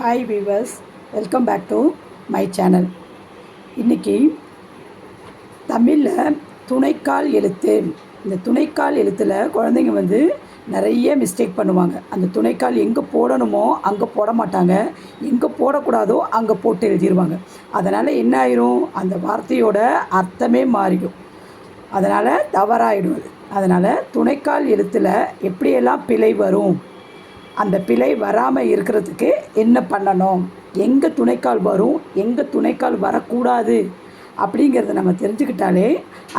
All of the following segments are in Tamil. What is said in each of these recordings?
Hi viewers welcome back to my channel இன்றைக்கி தமிழில் துணைக்கால் எழுத்து. இந்த துணைக்கால் எழுத்தில் குழந்தைங்க வந்து நிறைய மிஸ்டேக் பண்ணுவாங்க. அந்த துணைக்கால் எங்கே போடணுமோ அங்கே போட மாட்டாங்க. எங்கே போடக்கூடாதோ அங்கே போட்டு எழுதிடுவாங்க அதனால் என்ன ஆயிரும்? அந்த வார்த்தையோட அர்த்தமே மாறிடும். அதனால் தவறாயிடும் அது. அதனால் துணைக்கால் எழுத்தில் எப்படியெல்லாம் பிழை வரும்? அந்த பிழை வராமல் இருக்கிறதுக்கு என்ன பண்ணணும்? எங்கே துணைக்கால் வரும்? எங்கே துணைக்கால் வரக்கூடாது? அப்படிங்கிறத நம்ம தெரிஞ்சுக்கிட்டாலே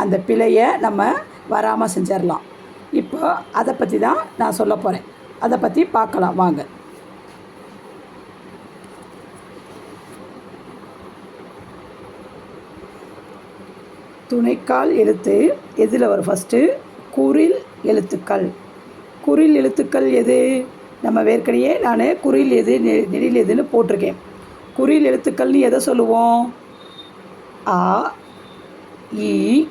அந்த பிழையை நம்ம வராமல் செஞ்சிடலாம் இப்போ அதை பற்றி தான் நான் சொல்ல போகிறேன் அதை பற்றி பார்க்கலாம் வாங்க. துணைக்கால் எழுத்து எதில் வரும்? ஃபஸ்ட்டு குரில் எழுத்துக்கள். குரில் எழுத்துக்கள் எது? நம்ம ஏற்கனவே நான் குறில் எது நெ- எதுன்னு போட்டிருக்கேன். குறில் எழுத்துக்கள்னு எதை சொல்லுவோம்? ஆ இ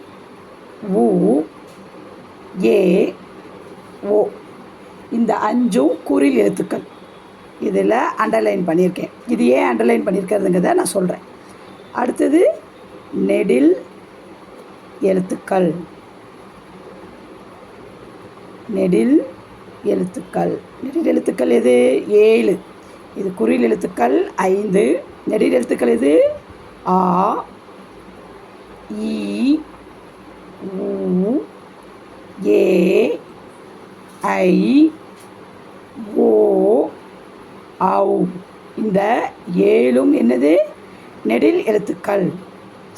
உ ஏ ஓ. இந்த அஞ்சும் குறில் எழுத்துக்கள். இதில் அண்டர்லைன் பண்ணியிருக்கேன். இது ஏன் அண்டர்லைன் பண்ணியிருக்கிறதுங்கிறத நான் சொல்கிறேன் அடுத்தது நெடில் எழுத்துக்கள். நெடில் எழுத்துக்கள். நெடில் எழுத்துக்கள் எது? ஏழு. இது குறில் எழுத்துக்கள் ஐந்து. நெடில் எழுத்துக்கள் எது? ஆ இ உ ஏ ஐ ஓ ஔ. இந்த ஏழும் என்னது? நெடில் எழுத்துக்கள்.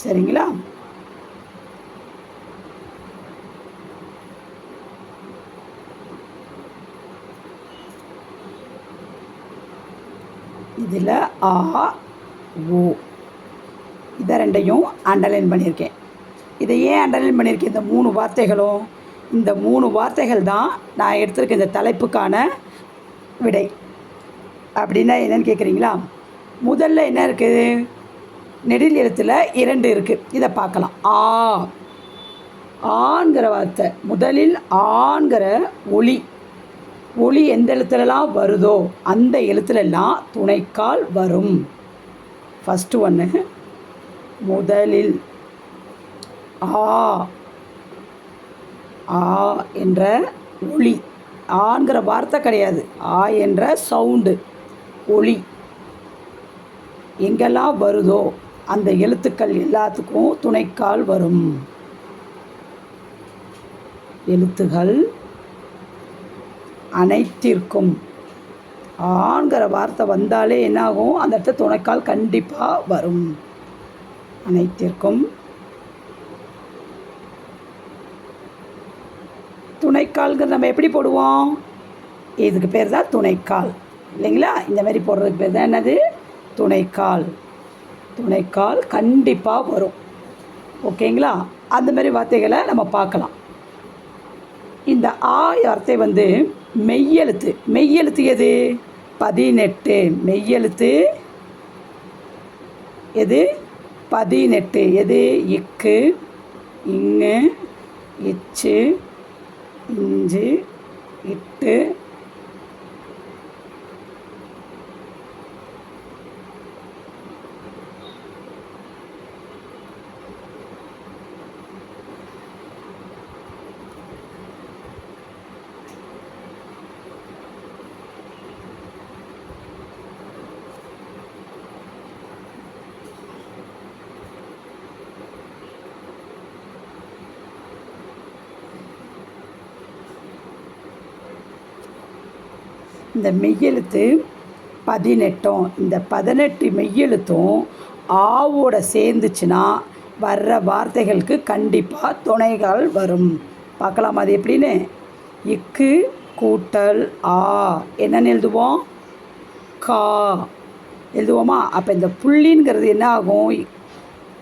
சரிங்களா? இதில் ஆ ஓ இதை ரெண்டையும் அண்டர்லைன் பண்ணியிருக்கேன். இதை ஏன் அண்டர்லைன் பண்ணியிருக்கேன்? இந்த மூணு வார்த்தைகளும் இந்த மூணு வார்த்தைகள் தான் நான் எடுத்திருக்க இந்த தலைப்புக்கான விடை. அப்படின்னா என்னன்னு கேட்குறீங்களா? முதல்ல என்ன இருக்குது நெடில் எழுத்தில் இரண்டு இருக்குது இதை பார்க்கலாம். ஆ. ஆண்கிற வார்த்தை. முதலில் ஆண்கிற ஒளி ஒளி எந்த எழுத்துலலாம் வருதோ அந்த எழுத்துலலாம் துணைக்கால் வரும். ஃபஸ்ட்டு ஒன்று முதலில் ஆ ஆ என்ற ஒளி. ஆங்கிற வார்த்தை கிடையாது. ஆ என்ற சவுண்டு ஒளி. எங்கெல்லாம் வருதோ அந்த எழுத்துக்கள் எல்லாத்துக்கும் துணைக்கால் வரும். எழுத்துகள் அனைத்திற்கும். ஆண்கிற வார்த்தை வந்தாலே என்னாகும்? அந்த இடத்த துணைக்கால் கண்டிப்பாக வரும். அனைத்திற்கும். துணைக்கால்ங்கிறது நம்ம எப்படி போடுவோம்? இதுக்கு பேர் தான் துணைக்கால். இல்லைங்களா? இந்த மாதிரி போடுறதுக்கு பேர் தான் என்னது? துணைக்கால். துணைக்கால் கண்டிப்பாக வரும். ஓகேங்களா? அந்த மாதிரி வார்த்தைகளை நம்ம பார்க்கலாம். இந்த ஆ வார்த்தை வந்து மெய்யெழுத்து. மெய்யெழுத்து எது? பதினெட்டு. மெய்யெழுத்து எது? பதினெட்டு. எது? இக்கு. இங்கு. இச்சு. இஞ்சு. இட்டு. இந்த மெய்யெழுத்து பதினெட்டும். இந்த பதினெட்டு மெய்யெழுத்தும் ஆவோட சேர்ந்துச்சுன்னா வர்ற வார்த்தைகளுக்கு கண்டிப்பாக துணைகள் வரும். பார்க்கலாம் அது எப்படின்னு? இக்கு கூட்டல் ஆ. என்னென்னு எழுதுவோம்? கா. எழுதுவோமா? அப்போ இந்த புள்ளிங்கிறது என்ன ஆகும்?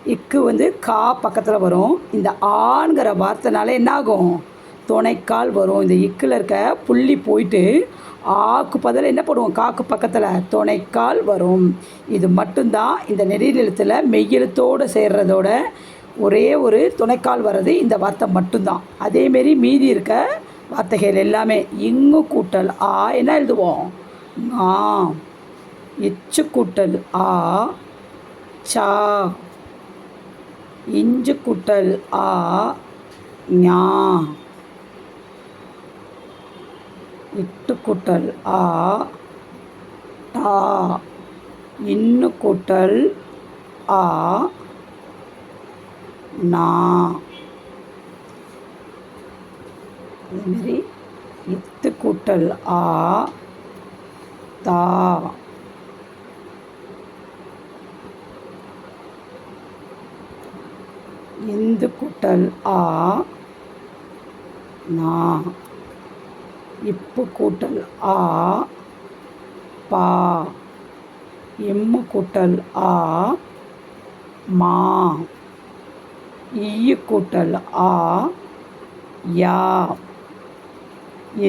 இக்கு வந்து கா பக்கத்தில் வரும். இந்த ஆண்கிற வார்த்தைனால என்ன ஆகும்? துணைக்கால் வரும். இந்த இக்கில் இருக்க புள்ளி போயிட்டு ஆக்கு பதில் என்ன பண்ணுவோம் காக்கு பக்கத்தில் துணைக்கால் வரும். இது மட்டும்தான் இந்த நெடில் மெய்யெழுத்தோடு சேர்றதோட ஒரே ஒரு துணைக்கால் வர்றது இந்த வார்த்தை மட்டும்தான். அதேமாரி மீதி இருக்க வார்த்தைகள் எல்லாமே இங்கு கூட்டல் ஆ என்ன எழுதுவோம்? ஆ இச்சு கூட்டல் ஆ. சா. இஞ்சு கூட்டல் ஆ. ஞா இட்டு கூட்டல் ஆ டா இன்னு கூட்டல் ஆ நா. அதுமாரி இத்து கூட்டல் ஆ தா. இந்து கூட்டல் ஆ நா. இப்பு கூட்டல் ஆ பா. எம்மு கூட்டல் ஆ மா. ஈய கூட்டல் ஆ யா.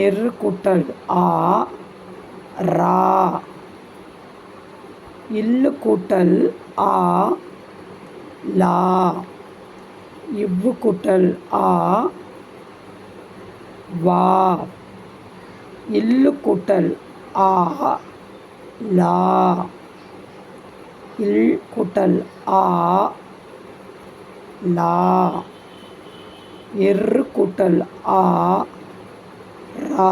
எரு கூட்டல் ஆ ரா. இல்லு கூட்டல் ஆ லா. இவ்வு கூட்டல் ஆ வா. இல்லு கூட்டல். ஆ லா. இல் கூட்டல். ஆ லா. எரு கூட்டல். ஆ ரா.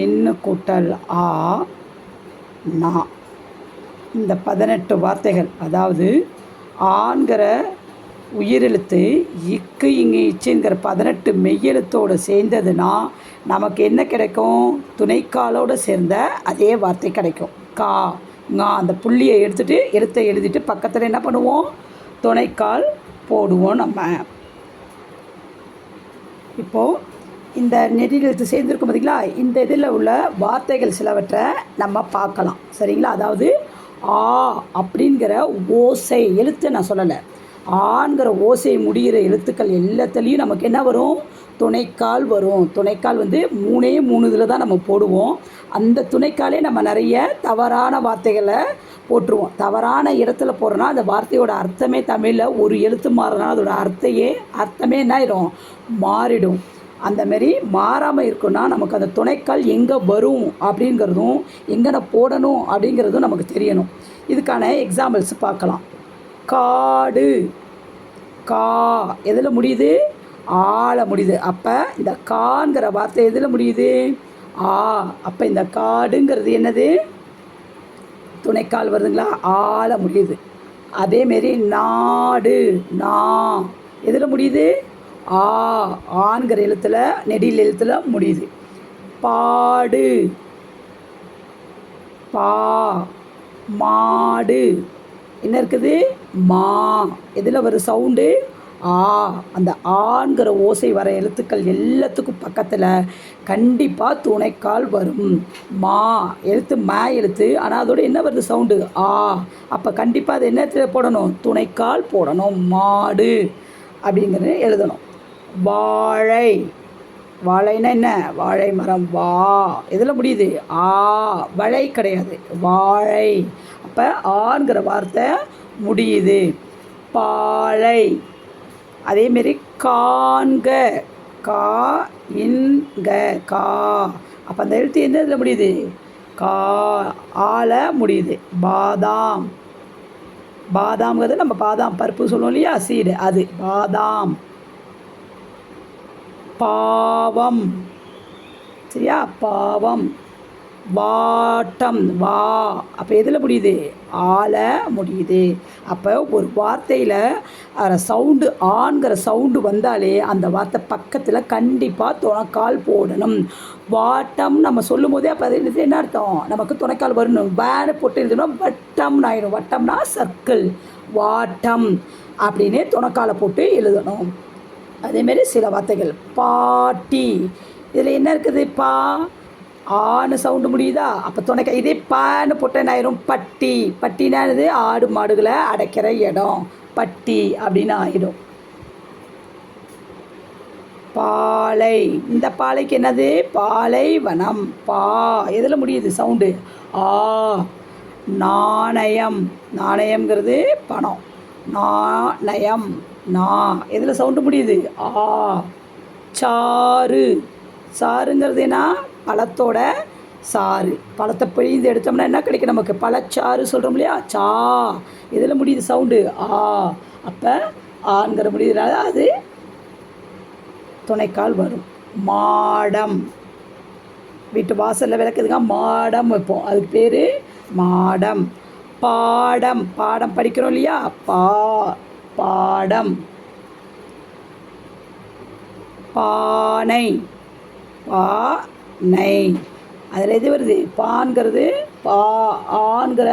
எண்ணு கூட்டல். ஆ நா. இந்த பதினெட்டு வார்த்தைகள் அதாவது ஆண்கிற உயிரெழுத்து இக்கு இங்கு இச்சுங்கிற பதினெட்டு மெய்யெழுத்தோடு சேர்ந்ததுன்னா நமக்கு என்ன கிடைக்கும்? துணைக்காலோடு சேர்ந்த அதே வார்த்தை கிடைக்கும். கா ஙா அந்த புள்ளியை எடுத்துகிட்டு எழுத்தை எழுதிட்டு பக்கத்தில் என்ன பண்ணுவோம்? துணைக்கால் போடுவோம் நம்ம. இப்போது இந்த நெறியெழுத்து எழுத்து சேர்ந்துருக்கும் பார்த்தீங்களா இந்த இதில் உள்ள வார்த்தைகள் சிலவற்றை நம்ம பார்க்கலாம். சரிங்களா? அதாவது ஆ அப்படிங்கிற ஓசை எழுத்து நான் சொல்லலை. ஆண்கிற ஓசை முடிகிற எழுத்துக்கள் எல்லாத்துலேயும் நமக்கு என்ன வரும்? துணைக்கால் வரும். துணைக்கால் வந்து மூணே மூணு இதில் தான் நம்ம போடுவோம். அந்த துணைக்காலே நம்ம நிறைய தவறான வார்த்தைகளை போட்டுருவோம் தவறான இடத்துல போடுறோன்னா அந்த வார்த்தையோட அர்த்தமே தமிழில் ஒரு எழுத்து மாறினா அதோட அர்த்தையே அர்த்தமே என்ன ஆயிடும்? மாறிடும். அந்த மாரி மாறாமல் இருக்குன்னா நமக்கு அந்த துணைக்கால் எங்கே வரும் அப்படிங்கிறதும் எங்கே போடணும் அப்படிங்கிறதும் நமக்கு தெரியணும். இதுக்கான எக்ஸாம்பிள்ஸ் பார்க்கலாம். காடு. கா எதில் முடியுது? ஆள முடியுது. அப்போ இந்த காங்கிற வார்த்தை எதில் முடியுது? ஆ அப்போ இந்த காடுங்கிறது என்னது? துணைக்கால் வருதுங்களா? ஆள முடியுது. அதேமாரி நாடு நா எதில் முடியுது? ஆ ஆண்கிற எழுத்தில் நெடில் எழுத்தில் முடியுது. பாடு. பா மாடு. என்ன இருக்குது மா. எதில் ஒரு சவுண்டு? ஆ. அந்த ஆண்கிற ஓசை வர எழுத்துக்கள் எல்லாத்துக்கும் பக்கத்தில் கண்டிப்பாக துணைக்கால் வரும். மா. எழுத்து மா எழுத்து. ஆனால் அதோட என்ன வருது சவுண்டு? ஆ. அப்போ கண்டிப்பாக அது என்னத்தில் போடணும்? துணைக்கால் போடணும். மாடு. அப்படிங்கிறது எழுதணும். வாழை. வாழைன்னா என்ன? வாழை மரம். வா. இதில் முடியுது. ஆ வழை கிடையாது. வாழை. அப்போ ஆண்கிற வார்த்தை முடியுது. பாழை. அதேமாரி காண்க. கா இன்க கா. அப்போ அந்த எழுத்து எந்த இதில் முடியுது? கா ஆல முடியுது. பாதாம். பாதாம்ங்கிறது நம்ம பாதாம் பருப்பு சொல்லுவோம் இல்லையா? சீடு. அது. பாதாம். பாவம். சரியா? பாவம். வாட்டம். வா. அப்போ எதில் முடியுது? ஆல முடியுது. அப்போ ஒரு வார்த்தையில் அதில் சவுண்டு ஆண்கிற சவுண்டு வந்தாலே அந்த வார்த்தை பக்கத்தில் கண்டிப்பாக துணைக்கால் போடணும். வாட்டம் நம்ம சொல்லும் போதே அப்போ அது என்ன அர்த்தம்? நமக்கு துணைக்கால் வரணும். வேறு போட்டு எழுதணும் வட்டம்னு ஆயிடும். வட்டம்னா சர்க்கிள் வாட்டம். அப்படின்னு துணைக்காலை போட்டு எழுதணும். அதேமாரி சில வார்த்தைகள். பாட்டி இதில் என்ன இருக்குது? பா ஆன்னு சவுண்டு முடியுதா? அப்போ துணைக்க இதே பான்னு போட்டேன் ஆயிரும்? பட்டி. பட்டினா இது ஆடு மாடுகளை அடைக்கிற இடம். பட்டி அப்படின்னு ஆயிடும். பாலை. இந்த பாலைக்கு என்னது? பாலை வனம். பா. எதில் முடியுது? சவுண்டு. ஆ நாணயம். நாணயம்ங்கிறது பணம். நாணயம். நா எதில் சவுண்டு முடியுது? ஆ சாறு. சாறுங்கிறது என்ன? பழத்தோட சாறு. பழத்தை பிழிந்து எடுத்தோம்னா என்ன கிடைக்கும் நமக்கு? பழச்சாறு சொல்கிறோம் இல்லையா? சா. இதில் முடியுது சவுண்டு ஆ. அப்போ ஆங்கிற முடியுதுனால அது துணைக்கால் வரும். மாடம். வீட்டு வாசலில் விளக்குதுங்க மாடம் வைப்போம். அதுக்கு பேர் மாடம். பாடம். பாடம் படிக்கிறோம் இல்லையா? பா. பாடம். பானை. பானை அதில் எது வருது? பான்கிறது பா ஆன்கிற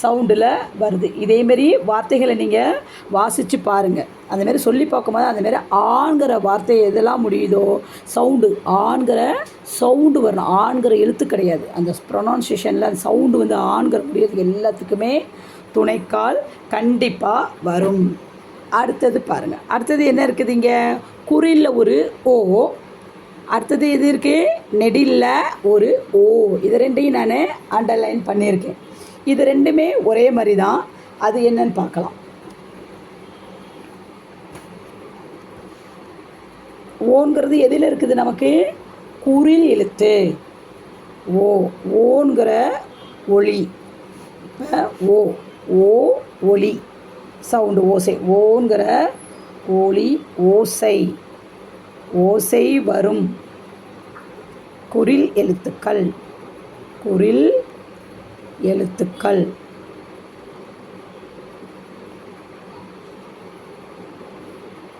சவுண்டில் வருது. இதேமாரி வார்த்தைகளை நீங்கள் வாசித்து பாருங்கள் அந்தமாரி சொல்லி பார்க்கும்போது அந்தமாரி ஆண்கிற வார்த்தை எதெல்லாம் முடியுதோ சவுண்டு ஆண்கிற சவுண்டு வரணும். ஆண்கிற எழுத்து கிடையாது. அந்த ப்ரொனவுன்சியேஷனில் அந்த சவுண்டு வந்து ஆண்கிற முடியறதுக்கு எல்லாத்துக்குமே துணைக்கால் கண்டிப்பாக வரும். அடுத்தது பாருங்கள் அடுத்தது என்ன இருக்குது இங்கே? குறிலில் ஒரு ஓ. அடுத்தது இது இருக்குது நெடில்ல ஒரு ஓ. இது ரெண்டையும் நான் அண்டர்லைன் பண்ணியிருக்கேன். இது ரெண்டுமே ஒரே மாதிரி தான். அது என்னன்னு பார்க்கலாம். ஓங்கிறது எதில் இருக்குது நமக்கு? குறில் எழுத்து. ஓ. ஓங்கிற ஒளி. இப்போ ஓ. ஓ ஒளி. சவுண்டு ஓசை. ஓங்கிற ஒளி ஓசை. ஓசை வரும். குறில் எழுத்துக்கள். குறில் எழுத்துக்கள்.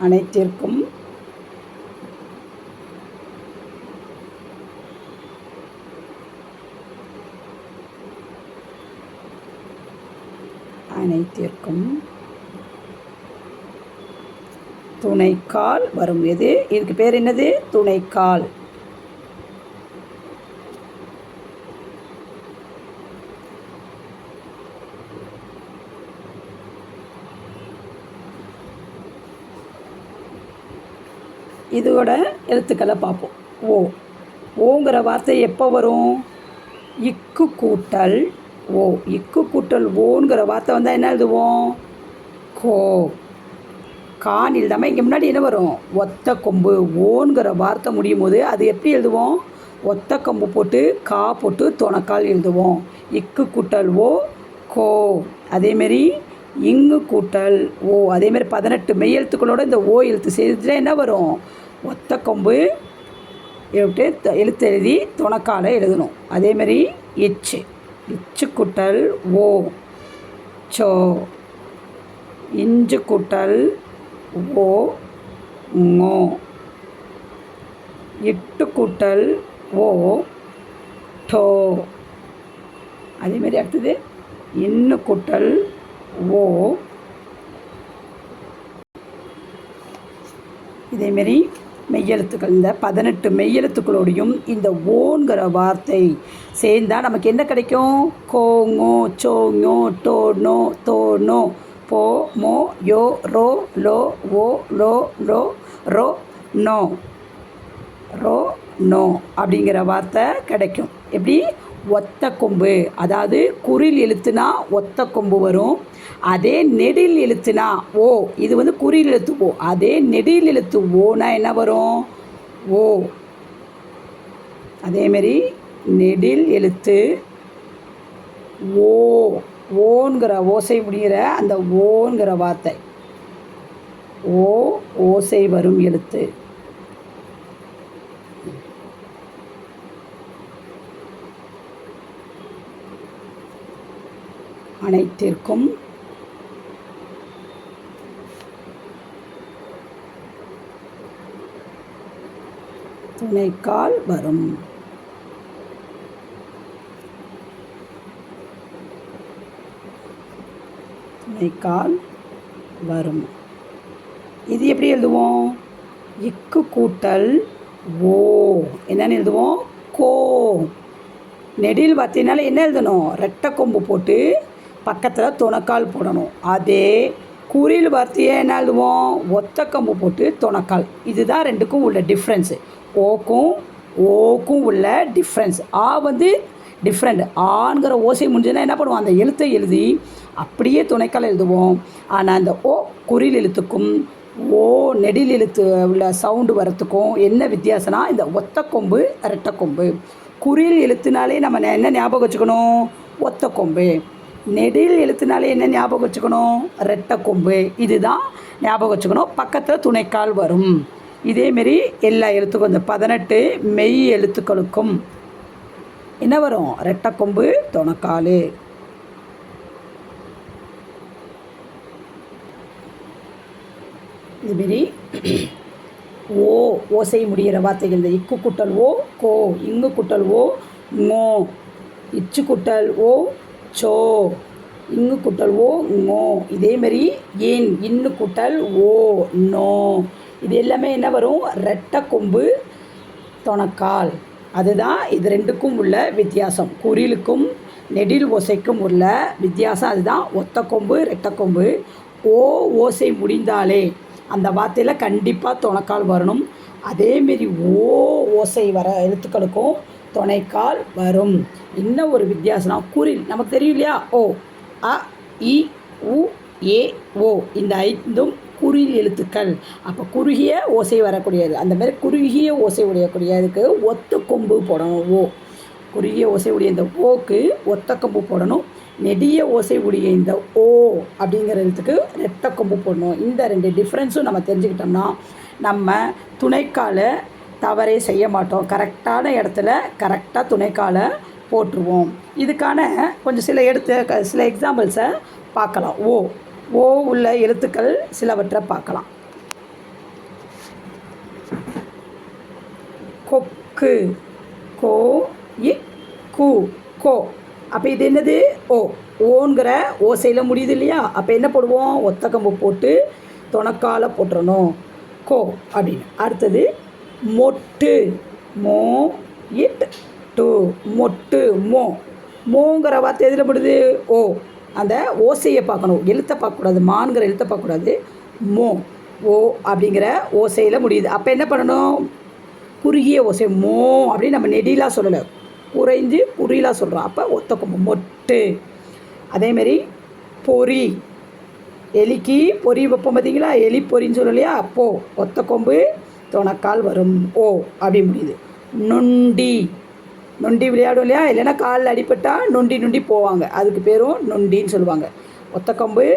அனைத்திற்கும் அனைத்திற்கும் துணைக்கால் வரும் எது? இதுக்கு பேர் என்னது? துணைக்கால். இதோட எழுத்துக்களை பார்ப்போம். ஓ. ஓங்கிற வார்த்தை எப்போ வரும்? இக்கு கூட்டல் ஓ. இக்கு கூட்டல் ஓங்கிற வார்த்தை வந்தால் என்ன எழுதுவோம்? கோ. கான் இல்லாமல் இங்கே முன்னாடி என்ன வரும்? ஒத்த கொம்பு. ஓங்கிற வார்த்தை முடியும் போது அது எப்படி எழுதுவோம்? ஒத்த கொம்பு போட்டு கா போட்டு துணக்கால் எழுதுவோம். இக்கு கூட்டல் ஓ கோ. அதேமாரி இங்கு கூட்டல் ஓ. அதேமாரி பதினெட்டு மெய் எழுத்துக்களோட இந்த ஓ எழுத்து செய்துச்சுன்னா என்ன வரும்? ஒத்த கொம்பு எழுத்து த- எழுத்து எழுதி துணக்கால எழுதணும். அதேமாரி எச்சு இச்சு கூட்டல் ஓ சோ. இஞ்சு கூட்டல் ஓ ங்கோ எட்டு கூட்டல் ஓ டோ அதேமாரி அடுத்தது இன்னு கூட்டல் ஓ. இதேமாரி மெய்யெழுத்துக்கள் இந்த பதினெட்டு மெய்யெழுத்துக்களோடையும் இந்த ஓங்கிற வார்த்தை சேர்ந்தால் நமக்கு என்ன கிடைக்கும்? கோங்கோ சோங்கோ டோனோ தோனோ போ மோ யோ ரோ லோ ஓ லோ லோ ரோ நோ. ரோ நோ அப்படிங்கிற வார்த்தை கிடைக்கும். எப்படி? ஒத்த கொம்பு. அதாவது குறில் எழுத்துனா ஒத்த கொம்பு வரும். அதே நெடில் எழுத்துனா ஓ இது வந்து குறில் எழுத்து ஓ. அதே நெடில் எழுத்து ஓனா என்ன வரும்? ஓ. அதேமாரி நெடில் எழுத்து ஓ. ஓங்கிற ஓசை முடிகிற அந்த ஓங்கிற வார்த்தை. ஓ ஓசை வரும் எழுத்து. அனைத்திற்கும் துணைக்கால் வரும். கால் வரும். இது எப்படி எழுதுவோம்? இக்கு கூட்டல் ஓ. என்னன்னு எழுதுவோம்? கோ. நெடில் வார்த்தைனால என்ன எழுதணும்? ரெட்டை கொம்பு போட்டு பக்கத்தில் துணக்கால் போடணும். அதே குரில் வார்த்தையை என்ன எழுதுவோம்? ஒத்த கம்பு போட்டு துணக்கால். இதுதான் ரெண்டுக்கும் உள்ள டிஃப்ரென்ஸு ஓக்கும் ஓக்கும் உள்ள டிஃப்ரென்ஸ் ஆ வந்து டிஃப்ரெண்ட் ஆங்கிற ஓசை முடிஞ்சுன்னா என்ன பண்ணுவோம்? அந்த எழுத்தை எழுதி அப்படியே துணைக்கால் எழுதுவோம். ஆனால் அந்த ஓ குறில் எழுத்துக்கும் ஓ நெடில் எழுத்து உள்ள சவுண்டு வரத்துக்கும் என்ன வித்தியாசம்னா இந்த ஒத்த கொம்பு ரெட்டை கொம்பு. குறில் எழுத்துனாலே நம்ம என்ன ஞாபகம் வச்சுக்கணும்? ஒத்த கொம்பு. நெடில் எழுத்துனாலே என்ன ஞாபகம் வச்சுக்கணும்? ரெட்டை கொம்பு. இதுதான் ஞாபகம் வச்சுக்கணும். பக்கத்தில் துணைக்கால் வரும். இதேமாரி எல்லா எழுத்துக்கும் இந்த பதினெட்டு மெய் எழுத்துக்களுக்கும் என்ன வரும்? ரெட்டை கொம்பு துணைக்கால். இதுமாரி ஓ ஓசை முடிகிற வார்த்தைகள். இந்த இக்கு குட்டல் ஓ கோ. இங்கு குட்டல் ஓ ngோ இச்சு குட்டல் ஓ சோ. இங்கு குட்டல் ஓ ngோ இதேமாரி ஏன் இன்னு குட்டல் ஓ நோ. இது எல்லாமே என்ன வரும்? ரெட்டை கொம்பு தொணக்கால். அதுதான் இது ரெண்டுக்கும் உள்ள வித்தியாசம். குறிலுக்கும் நெடில் ஓசைக்கும் உள்ள வித்தியாசம். அதுதான் ஒத்த கொம்பு ரெட்டை கொம்பு. ஓ ஓசை முடிந்தாலே. அந்த வார்த்தையில் கண்டிப்பாக துணைக்கால் வரணும். அதேமாரி ஓ ஓசை வர எழுத்துக்களுக்கும் துணைக்கால் வரும். இன்னும் ஒரு வித்தியாசம்னா குரில் நமக்கு தெரியும் இல்லையா? ஓ அ இ உ ஏ ஓ இந்த ஐந்தும் குறில் எழுத்துக்கள். அப்போ குறுகிய ஓசை வரக்கூடியது. அந்த மாதிரி குறுகிய ஓசை உடையக்கூடியதுக்கு ஒத்து கொம்பு போடணும் ஓ. குறுகிய ஓசை உடைய இந்த ஓக்கு ஒத்த கொம்பு போடணும் நெடிய ஓசை உடைய இந்த ஓ அப்படிங்கிற எழுத்துக்கு கொம்பு போடணும். இந்த ரெண்டு டிஃப்ரென்ஸும் நம்ம தெரிஞ்சுக்கிட்டோம்னா நம்ம துணைக்கால தவறே செய்ய மாட்டோம். கரெக்டான இடத்துல கரெக்டாக துணைக்காலை போட்டுருவோம். இதுக்கான கொஞ்சம் சில எடுத்து க- சில எக்ஸாம்பிள்ஸை பார்க்கலாம். ஓ ஓ உள்ள எழுத்துக்கள் சிலவற்றை பார்க்கலாம். கொக்கு கோ இ கு கோ. அப்போ இது என்னது? ஓ ஓங்கிற ஓசையில் முடியுது இல்லையா? அப்போ என்ன போடுவோம்? ஒத்த கம்பு போட்டு துணக்கால போட்டுறணும். கோ அப்படின்னு. அடுத்தது மொட்டு. மோ இட். டு மொட்டு. மோ. மோங்கிற வார்த்தை எதில் படுது? ஓ அந்த ஓசையை பார்க்கணும். எழுத்தை பார்க்கக்கூடாது. மான்கிற எழுத்தை பார்க்கக்கூடாது. மோ ஓ அப்படிங்கிற ஓசையில் முடியுது. அப்போ என்ன பண்ணணும்? குறுகிய ஓசை. மோ அப்படின்னு நம்ம நெடிலாக சொல்லலை. குறைஞ்சு குறிலாக சொல்கிறோம் அப்போ ஒத்த கொம்பு மொட்டு அதேமாரி பொறி. எலிக்கு பொறி வைப்போம் பார்த்தீங்களா எலி பொறின்னு சொல்லலையா இல்லையா? அப்போ ஒத்த கொம்பு துணக்கால் வரும். ஓ அப்படி முடியுது. நொண்டி. நொண்டி விளையாடும் இல்லையா? இல்லைன்னா காலில் அடிப்பட்டால் நொண்டி நொண்டி போவாங்க. அதுக்கு பேரும் நொண்டின்னு சொல்லுவாங்க. ஒத்த கொம்பு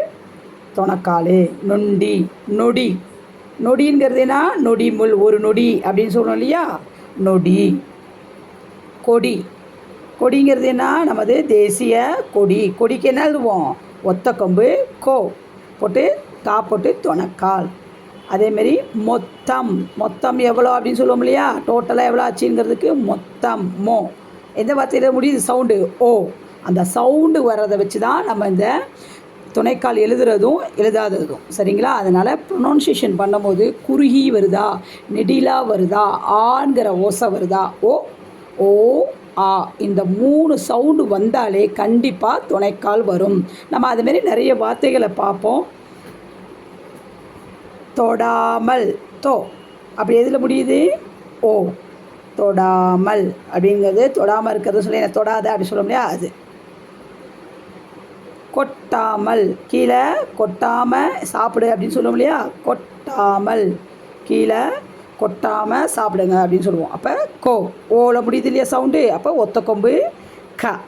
துணக்கால். நொண்டி. நொடி. நொடிங்கிறதுனா நொடி முள். ஒரு நொடி அப்படின்னு சொல்லணும் இல்லையா? நொடி. கொடி. கொடிங்கிறதுனா நமது தேசிய கொடி. கொடிக்கு என்ன எழுதுவோம்? ஒத்த கொம்பு கோ. போட்டு கா போட்டு துணக்கால். அதேமாரி மொத்தம். மொத்தம் எவ்வளோ அப்படின்னு சொல்லுவோம் இல்லையா? டோட்டலாக எவ்வளோ ஆச்சுங்கிறதுக்கு மொத்தம் மோ. எந்த வார்த்தையில் முடியுது? சவுண்டு ஓ அந்த சவுண்டு வர்றதை வச்சு தான் நம்ம இந்த துணைக்கால் எழுதுறதும் எழுதாததும். சரிங்களா? அதனால் ப்ரொனவுன்சியேஷன் பண்ணும்போது குறுகி வருதா? நெடிலா வருதா? ஆங்கிற ஓசை வருதா? ஓ ஓ ஆ இந்த மூணு சவுண்டு வந்தாலே கண்டிப்பாக துணைக்கால் வரும். நம்ம அதுமாரி நிறைய வார்த்தைகளை பார்ப்போம். தொடாமல் தோ. அப்படி எதில் முடியுது? ஓ தொடாமல் அப்படிங்கிறது தொடாமல் இருக்கிறது சொல்லி என்ன தொடாத அப்படி சொல்ல முடியாது அது. கொட்டாமல் கீழே கொட்டாமல் சாப்பிடு அப்படின்னு சொல்லுவோம் இல்லையா? கொட்டாமல் கீழே கொட்டாமல் சாப்பிடுங்க அப்படின்னு சொல்லுவோம். அப்போ கோ ஓல முடியுது இல்லையா சவுண்டு அப்போ ஒத்த கொம்பு க.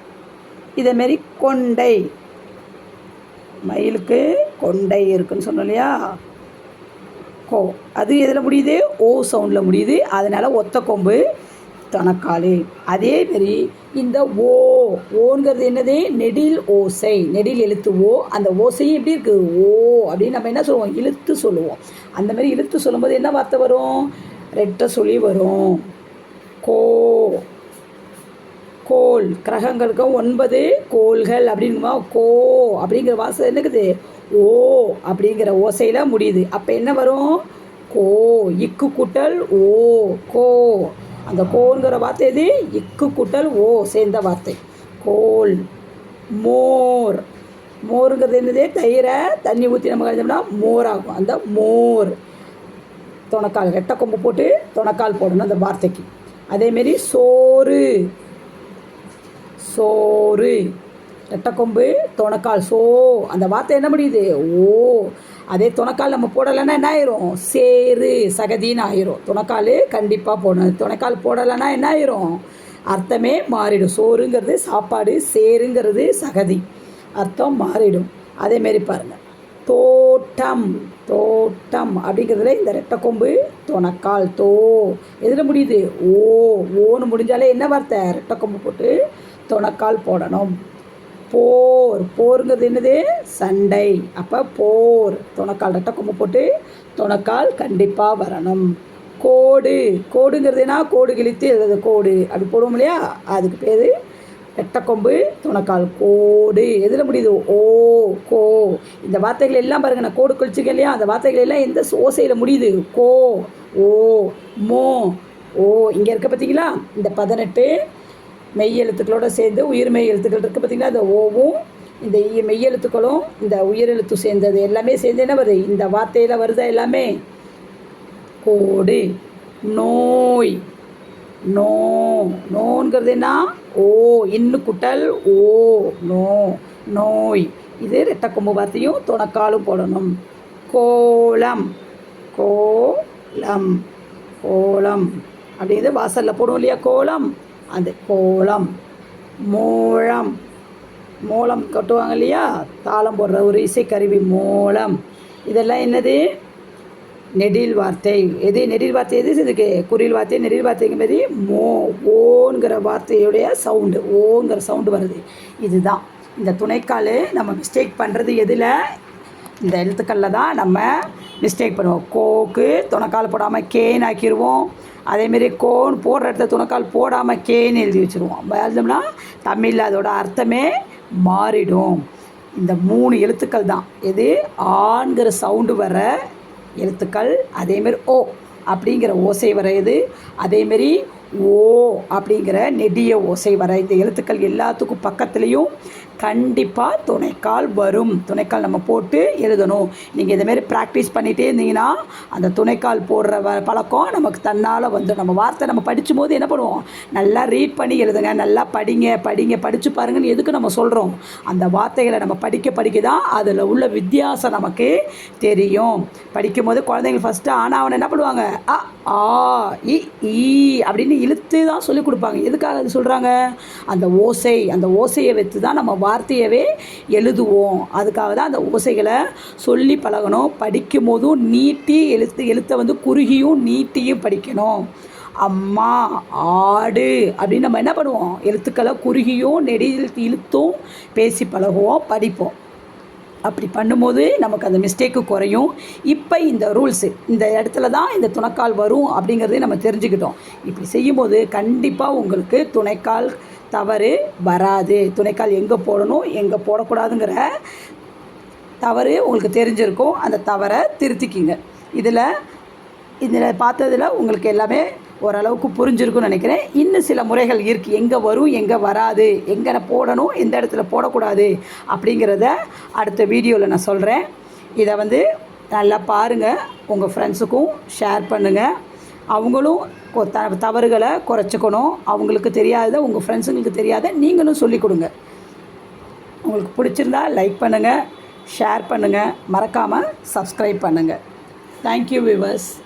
இதேமாரி கொண்டை. மயிலுக்கு கொண்டை இருக்குன்னு சொன்னோம் இல்லையா? கோ. அது எதில் முடியுது? ஓ சவுண்டில் முடியுது. அதனால் ஒத்த கொம்பு தனக்காலு. அதேமாரி இந்த ஓ ஓங்கிறது என்னது? நெடில் ஓசை. நெடில் எழுத்து ஓ. அந்த ஓசையும் எப்படி இருக்குது ஓ அப்படின்னு நம்ம என்ன சொல்லுவோம்? இழுத்து சொல்லுவோம். அந்த மாதிரி இழுத்து சொல்லும்போது என்ன வார்த்தை வரும்? ரெட்டை சொல்லி வரும். கோ. கோல். கிரகங்களுக்கு ஒன்பது கோள்கள் அப்படிங்குமா? கோ அப்படிங்கிற வாசம் என்னக்குது? ஓ அப்படிங்கிற ஓசையில் முடியுது. அப்போ என்ன வரும்? கோ. இக்கு கூட்டல் ஓ. கோ. அந்த கோங்கிற வார்த்தை இது இக்கு கூட்டல் ஓ. சேர்ந்த வார்த்தை. கோல் மோர். மோருங்கிறது என்னது? தயிரை தண்ணி ஊற்றி நம்ம கழிச்சோம்னா மோர் ஆகும் அந்த மோர். துணக்கால் ரெட்டை கொம்பு போட்டு துணக்கால் போடணும் அந்த வார்த்தைக்கு. அதேமாரி சோறு. சோறு. ரெட்டைக்கொம்பு துணக்கால் சோ. அந்த வார்த்தை என்ன முடியுது? ஓ. அதே துணக்கால் நம்ம போடலைன்னா என்ன ஆயிரும்? சேரு சகதின்னு ஆயிரும். துணக்கால் கண்டிப்பாக போடணும். துணைக்கால் போடலைன்னா என்ன ஆயிரும்? அர்த்தமே மாறிடும். சோறுங்கிறது சாப்பாடு சேருங்கிறது சகதி. அர்த்தம் மாறிடும். அதேமாரி பாருங்கள் தோட்டம் தோட்டம் அப்படிங்கிறதுல இந்த ரெட்டை கொம்பு தொணக்கால் தோ. எதில் முடியுது? ஓ. ஓன்னு முடிஞ்சாலே என்ன வார்த்தை? ரெட்டை கொம்பு போட்டு தொணக்கால் போடணும். போர். போருங்கிறது என்னது? சண்டை. அப்போ போர். துணக்கால் ரெட்டை கொம்பு போட்டு துணக்கால் கண்டிப்பாக வரணும். கோடு. கோடுங்கிறது என்ன? கோடு கிழித்து எழுத கோடு. அப்படி போடுவோம் இல்லையா? அதுக்கு பேர் ரெட்டக்கொம்பு துணக்கால் கோடு. எதில் முடியுது? ஓ கோ. இந்த வார்த்தைகள் எல்லாம் பாருங்கள் நான் கோடு கழிச்சுக்க இல்லையா? அந்த வார்த்தைகள் எல்லாம் எந்த ஓசையில் முடியுது? கோ ஓ மோ ஓ. இங்கே இருக்க பார்த்தீங்களா இந்த பதினெட்டு மெய் எழுத்துக்களோடு சேர்ந்து உயிர் மெய் எழுத்துக்கள் இருக்குது பார்த்தீங்களா இந்த ஓவும் இந்த மெய் எழுத்துக்களும் இந்த உயிர் எழுத்து சேர்ந்தது எல்லாமே சேர்ந்து என்ன வருது? இந்த வார்த்தையில் வருதா எல்லாமே? கோடு. நோய். நோ. நோங்கிறது என்ன? ஓ. இன்னு குட்டல். ஓ. நோ. நோய். இது ரெட்டை கொம்பு வார்த்தையும் துணக்காலும் போடணும். கோலம் கோலம் கோலம் அப்படிங்கிறது வாசலில் போடும் இல்லையா? கோலம் அது கோலம் மூலம் மூலம் கட்டுவாங்க இல்லையா? தாளம் போடுற ஒரு இசைக்கருவி மூலம். இதெல்லாம் என்னது? நெடில் வார்த்தை. எது நெடில் வார்த்தை? எது இதுக்கு குறில் வார்த்தை நெடில் வார்த்தைங்க மாதிரி மோ ஓங்கிற வார்த்தையுடைய சவுண்டு ஓங்கிற சவுண்டு வருது. இதுதான். இந்த துணைக்கால் நம்ம மிஸ்டேக் பண்ணுறது எதில்? இந்த எழுத்துக்களில் தான் நம்ம மிஸ்டேக் பண்ணுவோம். கோக்கு துணைக்கால் போடாமல் கேன் ஆக்கிடுவோம் அதேமாரி கோன் போடுற இடத்துல துணைக்கால் போடாமல் கேன்னு எழுதி வச்சுருவோம். எழுதோம்னா தமிழில் அதோட அர்த்தமே மாறிடும். இந்த மூணு எழுத்துக்கள் தான். எது? ஆண்கிற சவுண்டு வர எழுத்துக்கள் அதேமாரி ஓ அப்படிங்கிற ஓசை வர இது அதேமாரி ஓ அப்படிங்கிற நெடிய ஓசை வர இந்த எழுத்துக்கள் எல்லாத்துக்கும் பக்கத்துலேயும் கண்டிப்பாக துணைக்கால் வரும். துணைக்கால் நம்ம போட்டு எழுதணும். நீங்கள் இதேமாரி ப்ராக்டிஸ் பண்ணிகிட்டே இருந்தீங்கன்னா அந்த துணைக்கால் போடுற வ பழக்கம் நமக்கு தன்னால் வந்து நம்ம வார்த்தை நம்ம படிச்சும் போது என்ன பண்ணுவோம்? நல்லா ரீட் பண்ணி எழுதுங்க. நல்லா படிங்க படிங்க படித்து பாருங்கன்னு எதுக்கு நம்ம சொல்கிறோம் அந்த வார்த்தைகளை நம்ம படிக்க படிக்க தான் அதில் உள்ள வித்தியாசம் நமக்கு தெரியும். படிக்கும் போது குழந்தைங்க ஃபஸ்ட்டு ஆனால் அவனை என்ன பண்ணுவாங்க? அ ஆ இ அப்படின்னு இழுத்து தான் சொல்லிக் கொடுப்பாங்க. எதுக்காக அது சொல்கிறாங்க அந்த ஓசை அந்த ஓசையை வைத்து தான் நம்ம வார்த்தையவே எழுதுவோம். அதுக்காக தான் அந்த ஓசைகளை சொல்லி பழகணும். படிக்கும் போதும் நீட்டி எழுத்து எழுத்தை வந்து குறுகியும் நீட்டியும் படிக்கணும். அம்மா ஆடு அப்படின்னு நம்ம என்ன பண்ணுவோம்? எழுத்துக்களை குறுகியும் நெடியில் இழுத்தும் பேசி பழகுவோம் படிப்போம். அப்படி பண்ணும்போது நமக்கு அந்த மிஸ்டேக்கு குறையும். இப்போ இந்த ரூல்ஸு இந்த இடத்துல தான் இந்த துணைக்கால் வரும் அப்படிங்கிறதையும் நம்ம தெரிஞ்சுக்கிட்டோம். இப்படி செய்யும்போது கண்டிப்பாக உங்களுக்கு துணைக்கால் தவறு வராது. துணைக்கால் எங்கே போடணும் எங்கே போடக்கூடாதுங்கிற தவறு உங்களுக்கு தெரிஞ்சிருக்கும். அந்த தவறை திருத்திக்கிங்க. இதில் இதில் பார்த்ததில் உங்களுக்கு எல்லாமே ஓரளவுக்கு புரிஞ்சிருக்குன்னு நினைக்கிறேன். இன்னும் சில முறைகள் இருக்குது எங்கே வரும் எங்கே வராது. எங்கே போடணும் எந்த இடத்துல போடக்கூடாது அப்படிங்கிறத அடுத்த வீடியோவில் நான் சொல்கிறேன் இதை வந்து நல்லா பாருங்கள் உங்கள் ஃப்ரெண்ட்ஸுக்கும் ஷேர் பண்ணுங்கள் அவங்களும் கொ- த தவறுகளை குறைச்சிக்கணும். அவங்களுக்கு தெரியாத உங்கள் ஃப்ரெண்ட்ஸுங்களுக்கு தெரியாத நீங்களும் சொல்லிக் கொடுங்க. உங்களுக்கு பிடிச்சிருந்தா லைக் பண்ணுங்கள் ஷேர் பண்ணுங்கள் மறக்காமல் சப்ஸ்கிரைப் பண்ணுங்கள் தேங்க்யூ விவர்ஸ்